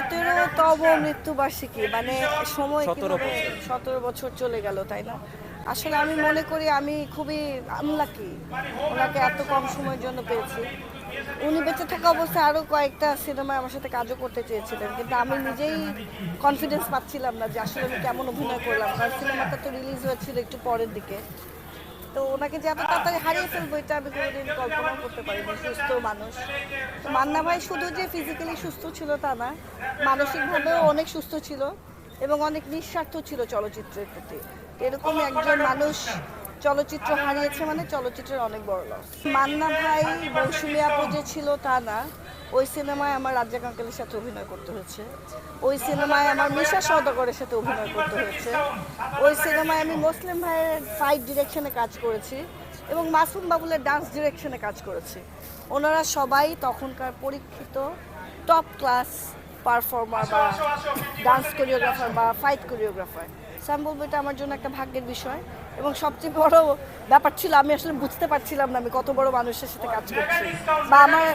সতেরোতম মৃত্যুবার্ষিকী মানে সময় সতেরো কীভাবে সতেরো বছর চলে গেল তাই না? আসলে আমি মনে করি আমি খুবই আনলাকি ওনাকে এত কম সময়ের জন্য পেয়েছি। উনি বেঁচে থাকা অবস্থায় আরও কয়েকটা সিনেমায় আমার সাথে কাজও করতে চেয়েছিলেন কিন্তু আমি নিজেই কনফিডেন্স পাচ্ছিলাম না যে আসলে আমি কেমন অভিনয় করলাম কারণ সিনেমাটা তো রিলিজ হয়েছিল একটু পরের দিকে। তো ওনাকে যে এত তাড়াতাড়ি হারিয়ে ফেলব, এটা আমি কোনোদিন কল্পনাও করতে পারিনি, সুস্থ মানুষ। তো মান্না ভাই শুধু যে ফিজিক্যালি সুস্থ ছিল তা না, মানসিকভাবেও অনেক সুস্থ ছিল এবং অনেক নিঃস্বার্থ ছিল চলচ্চিত্রের প্রতি। এরকম একজন মানুষ চলচ্চিত্র হারিয়েছে মানে চলচ্চিত্রের অনেক বড় লস মান্না ভাই মৌসুমী আপু যে ছিল তা না ওই সিনেমায় আমার রাজ্জাক আঙ্কেলের সাথে অভিনয় করতে হয়েছে। ওই সিনেমায় আমার মিশা সওদাগরের সাথে অভিনয় করতে হয়েছে। ওই সিনেমায় আমি মুসলিম ভাইয়ের ফাইট ডিরেকশনে কাজ করেছি এবং মাসুম বাবুলের ডান্স ডিরেকশনে কাজ করেছি। ওনারা সবাই তখনকার পরীক্ষিত টপ ক্লাস পারফর্মার বা ডান্স কোরিওগ্রাফার বা ফাইট কোরিওগ্রাফার সো আমি বলব এটা আমার জন্য একটা ভাগ্যের বিষয় এবং সবচেয়ে বড় ব্যাপার ছিল, আমি আসলে বুঝতে পারছিলাম না আমি কত বড় মানুষের সাথে কাজ করছি। বা আমার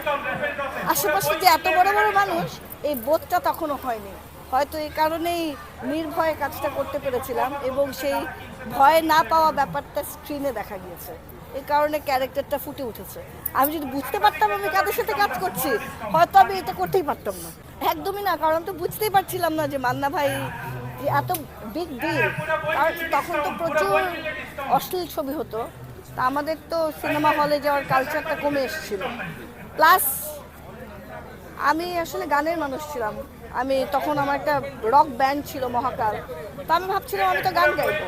আশেপাশে যে এত বড় বড় মানুষ, এই বোধটা তখনও হয়নি। হয়তো এই কারণেই নির্ভয়ে কাজটা করতে পেরেছিলাম এবং সেই ভয় না পাওয়া ব্যাপারটা স্ক্রিনে দেখা গিয়েছে। এই কারণে ক্যারেক্টারটা ফুটে উঠেছে। আমি যদি বুঝতে পারতাম আমি কাদের সাথে কাজ করছি, হয়তো আমি এটা করতেই পারতাম না। একদমই না, কারণ তো বুঝতেই পারছিলাম না যে মান্না ভাই যে এত বিগ ডিল কারণ তখন তো প্রচুর অশ্লীল ছবি হতো। তা আমাদের তো সিনেমা হলে যাওয়ার কালচারটা কমে এসেছিল। প্লাস আমি আসলে গানের মানুষ ছিলাম। আমি তখন আমার একটা রক ব্যান্ড ছিল মহাকাল। তো আমি ভাবছিলাম আমি তো গান গাইবো।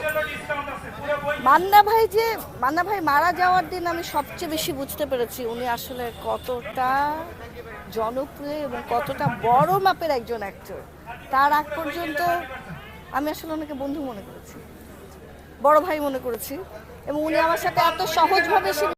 মান্না ভাই যে, মান্না ভাই মারা যাওয়ার দিন আমি সবচেয়ে বেশি বুঝতে পেরেছি, উনি আসলে কতটা জনপ্রিয় এবং কতটা বড় মাপের একজন অ্যাক্টর তার আগ পর্যন্ত আমি আসলে ওনাকে বন্ধু মনে করেছি, বড় ভাই মনে করেছি এবং উনি আমার সাথে এত সহজভাবে